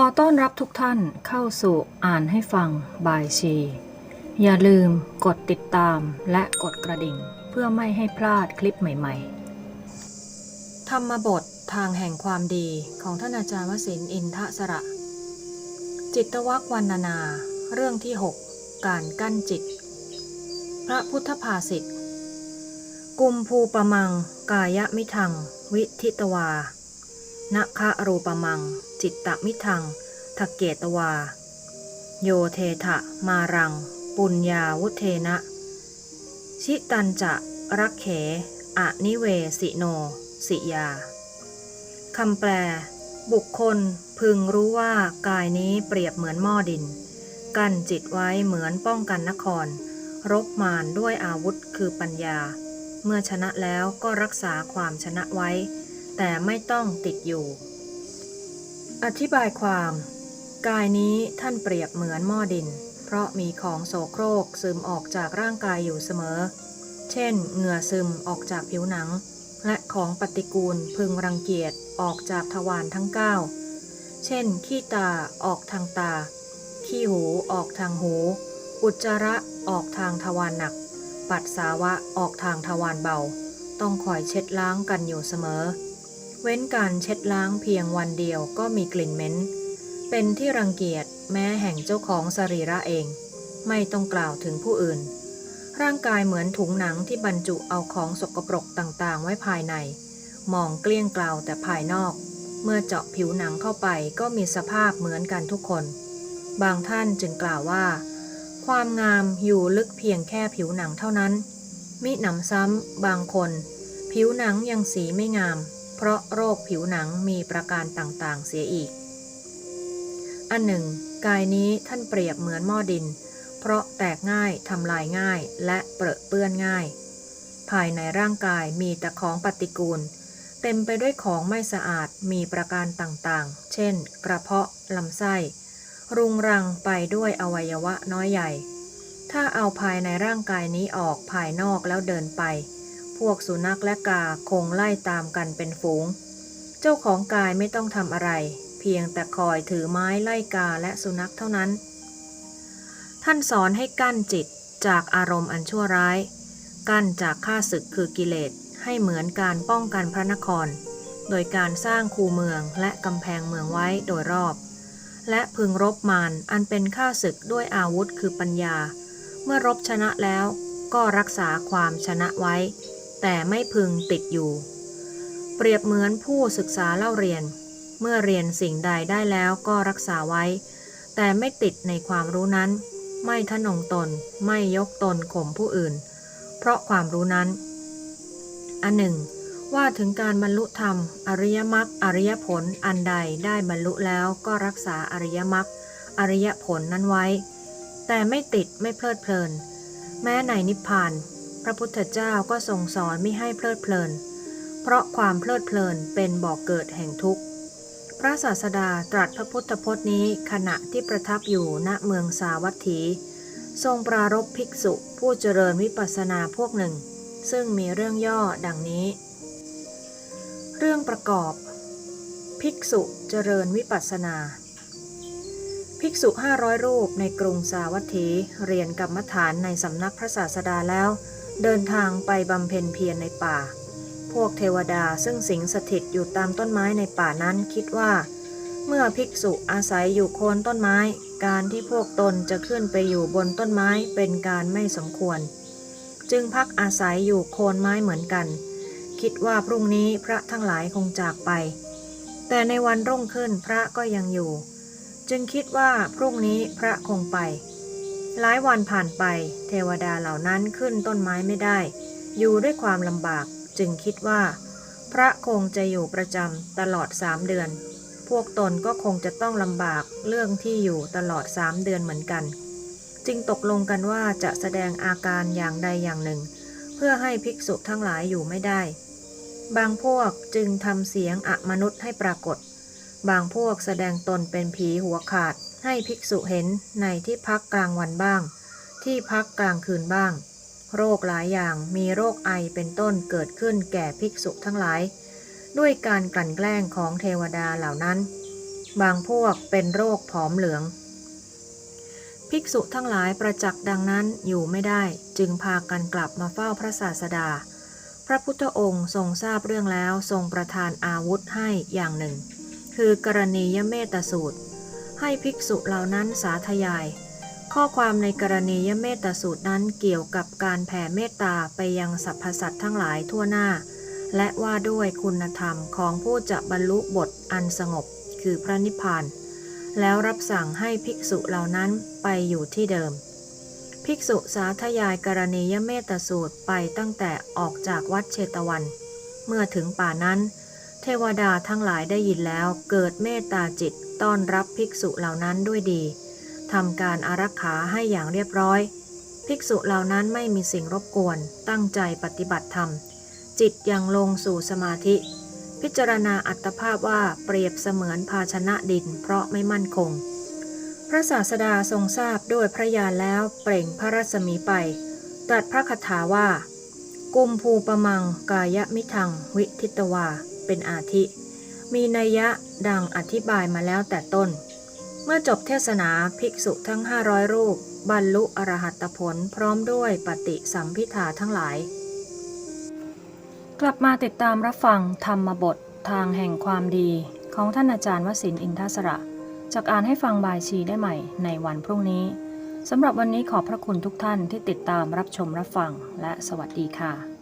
อต้อนรับทุกท่านเข้าสู่อ่านให้ฟังบายชี อย่าลืมกดติดตามและกดกระดิ่ง เพื่อไม่ให้พลาดคลิปใหม่ๆ ธรรมบททางแห่งความดีของท่านอาจารย์วสินอินทสระ จิตวักวันนานา เรื่องที่ 6 การกั้นจิต พระพุทธภาษิต กุมภูปมัง กายมิทัง วิทิตวา นะคะรูปมัง จิตตมิทังทกเกตวา โยเททะมารัง ปุญญาวุเทนะ ชิตันจะรักเขอะนิเวสิโน สิยาคำแปล บุคคลพึงรู้ว่ากายนี้เปรียบเหมือนหม้อดิน กั้นจิตไว้เหมือนป้องกันนคร รบมารด้วยอาวุธคือปัญญา เมื่อชนะแล้วก็รักษาความชนะไว้ แต่ไม่ต้องติดอยู่ อธิบายความ กายนี้ท่านเปรียบเหมือนหม้อดิน เพราะมีของโสโครกซึมออกจากร่างกายอยู่เสมอ เช่น เหงื่อซึมออกจากผิวหนัง และของปฏิกูลพึงรังเกียจออกจากทวารทั้ง 9 เช่น ขี้ตาออกทางตา ขี้หูออกทางหู อุจจาระออกทางทวารหนัก ปัสสาวะออกทางทวารเบา ต้องคอยเช็ดล้างกันอยู่เสมอ เว้นการเช็ดล้างเพียงวันเดียวก็มีกลิ่นเหม็น เป็นที่รังเกียจแม้แห่งเจ้าของสรีระเอง ไม่ต้องกล่าวถึงผู้อื่น ร่างกายเหมือนถุงหนังที่บรรจุเอาของสกปรกต่างๆ ไว้ภายใน มองเกลี้ยงกล่าวแต่ภายนอก เมื่อเจาะผิวหนังเข้าไปก็มีสภาพเหมือนกันทุกคน บางท่านจึงกล่าวว่า ความงามอยู่ลึกเพียงแค่ผิวหนังเท่านั้น มิหนำซ้ำบางคน ผิวหนังยังสีไม่งาม เพราะโรคผิวหนังมีประการต่างๆ เสียอีก อันหนึ่ง กายนี้ท่านเปรียบเหมือนหม้อดิน เพราะแตกง่ายทำลายง่ายและเปรอะเปื้อนง่าย ภายในร่างกายมีแต่ของปฏิกูล เต็มไปด้วยของไม่สะอาดมีประการต่างๆ เช่น กระเพาะลำไส้ รุงรังไปด้วยอวัยวะน้อยใหญ่ ถ้าเอาภายในร่างกายนี้ออกภายนอกแล้วเดินไป พวกสุนัขและกาคงไล่ตามกันเป็นฝูง เจ้าของกายไม่ต้องทำอะไร เพียงแต่คอยถือไม้ไล่กาและสุนัขเท่านั้น ท่านสอนให้กั้นจิตจากอารมณ์อันชั่วร้าย กั้นจากข้าศึกคือกิเลสให้เหมือนการป้องกันพระนคร โดยการสร้างคูเมืองและกำแพงเมืองไว้โดยรอบ และพึงรบมารอันเป็นข้าศึกด้วยอาวุธคือปัญญา เมื่อรบชนะแล้วก็รักษาความชนะไว้ แต่ไม่พึงติดอยู่ เปรียบเหมือนผู้ศึกษาเล่าเรียน เมื่อเรียนสิ่งใดได้แล้วก็รักษาไว้ แต่ไม่ติดในความรู้นั้น ไม่ทะนงตน ไม่ยกตนข่มผู้อื่น เพราะความรู้นั้น อันหนึ่ง ว่าถึงการบรรลุธรรม อริยมรรคอริยผลอันใดได้บรรลุแล้วก็รักษาอริยมรรคอริยผลนั้นไว้ แต่ไม่ติดไม่เพลิดเพลิน แม้ในนิพพาน พระพุทธเจ้าก็ทรงสอนไม่ให้เพลิดเพลิน เพราะความเพลิดเพลินเป็นบ่อกเกิดแห่งทุกข์ พระศาสดาตรัสพระพุทธพจน์นี้ขณะที่ประทับอยู่ณเมืองสาวัตถี ทรงปรารบภิกษุผู้เจริญวิปัสสนาพวกหนึ่ง ซึ่งมีเรื่องย่อดังนี้ เรื่องประกอบ ภิกษุเจริญวิปัสสนาภิกษุห้าร้อยรูปในกรุงสาวัตถี เรียนกรรมฐานในสำนักพระศาสดาแล้ว เดินทางไปบำเพ็ญเพียรในป่า พวกเทวดาซึ่งสิงสถิตอยู่ตามต้นไม้ในป่านั้นคิดว่า เมื่อภิกษุอาศัยอยู่โคนต้นไม้ การที่พวกตนจะขึ้นไปอยู่บนต้นไม้เป็นการไม่สมควร จึงพักอาศัยอยู่โคนไม้เหมือนกัน คิดว่าพรุ่งนี้พระทั้งหลายคงจากไป แต่ในวันรุ่งขึ้นพระก็ยังอยู่ จึงคิดว่าพรุ่งนี้พระคงไป หลายวันผ่านไป เทวดาเหล่านั้นขึ้นต้นไม้ไม่ได้ อยู่ด้วยความลำบาก จึงคิดว่า พระคงจะอยู่ประจำตลอดสามเดือน พวกตนก็คงจะต้องลำบากเรื่องที่อยู่ตลอดสามเดือนเหมือนกัน จึงตกลงกันว่าจะแสดงอาการอย่างใดอย่างหนึ่ง เพื่อให้ภิกษุทั้งหลายอยู่ไม่ได้ บางพวกจึงทำเสียงอมนุษย์ให้ปรากฏ บางพวกแสดงตนเป็นผีหัวขาด ให้ภิกษุเห็นในที่พักกลางวันบ้าง ที่พักกลางคืนบ้าง โรคหลายอย่างมีโรคไอเป็นต้นเกิดขึ้นแก่ภิกษุทั้งหลาย ด้วยการกลั่นแกล้งของเทวดาเหล่านั้น บางพวกเป็นโรคผอมเหลือง ภิกษุทั้งหลายประจักษ์ดังนั้นอยู่ไม่ได้จึงพากันกลับมาเฝ้าพระศาสดา พระพุทธองค์ทรงทราบเรื่องแล้วทรงประทานอาวุธให้อย่างหนึ่ง คือกรณียเมตสูตร ให้ภิกษุเหล่านั้นสาธยาย ข้อความในกรณียเมตตาสูตรนั้นเกี่ยวกับการแผ่เมตตาไปยังสรรพสัตว์ทั้งหลายทั่วหน้า และว่าด้วยคุณธรรมของผู้จะบรรลุบทอันสงบ คือพระนิพพาน แล้วรับสั่งให้ภิกษุเหล่านั้นไปอยู่ที่เดิมภิกษุสาธยายกรณียเมตสูตรไปตั้งแต่ออกจากวัดเชตวัน เมื่อถึงป่านั้น เทวดาทั้งหลายได้ยินแล้วเกิดเมตตาจิต ต้อนรับภิกษุเหล่านั้นด้วยดีทำการอารักขาให้อย่างเรียบร้อย ภิกษุเหล่านั้นไม่มีสิ่งรบกวน ตั้งใจปฏิบัติธรรม จิตยังลงสู่สมาธิ พิจารณาอัตภาพว่าเปรียบเสมือนภาชนะดิน เพราะไม่มั่นคง พระศาสดาทรงทราบด้วยพระญาณแล้วเปล่งพระรัศมีไป ตรัสพระคาถาว่า กุมภูปมังกายมิทังวิทิตวา เป็นอาทิ มีนัยยะ ดังอธิบายมาแล้วแต่ต้น เมื่อจบเทศนาภิกษุทั้ง 500 รูป บรรลุอรหัตผลพร้อมด้วยปฏิสัมพิธาทั้งหลาย กลับมาติดตามรับฟังธรรมบททางแห่งความดีของท่านอาจารย์วสินอินทศระจากอ่านให้ฟังบายชีได้ใหม่ในวันพรุ่งนี้สำหรับวันนี้ขอบพระคุณทุกท่านที่ติดตามรับชมรับฟังและสวัสดีค่ะ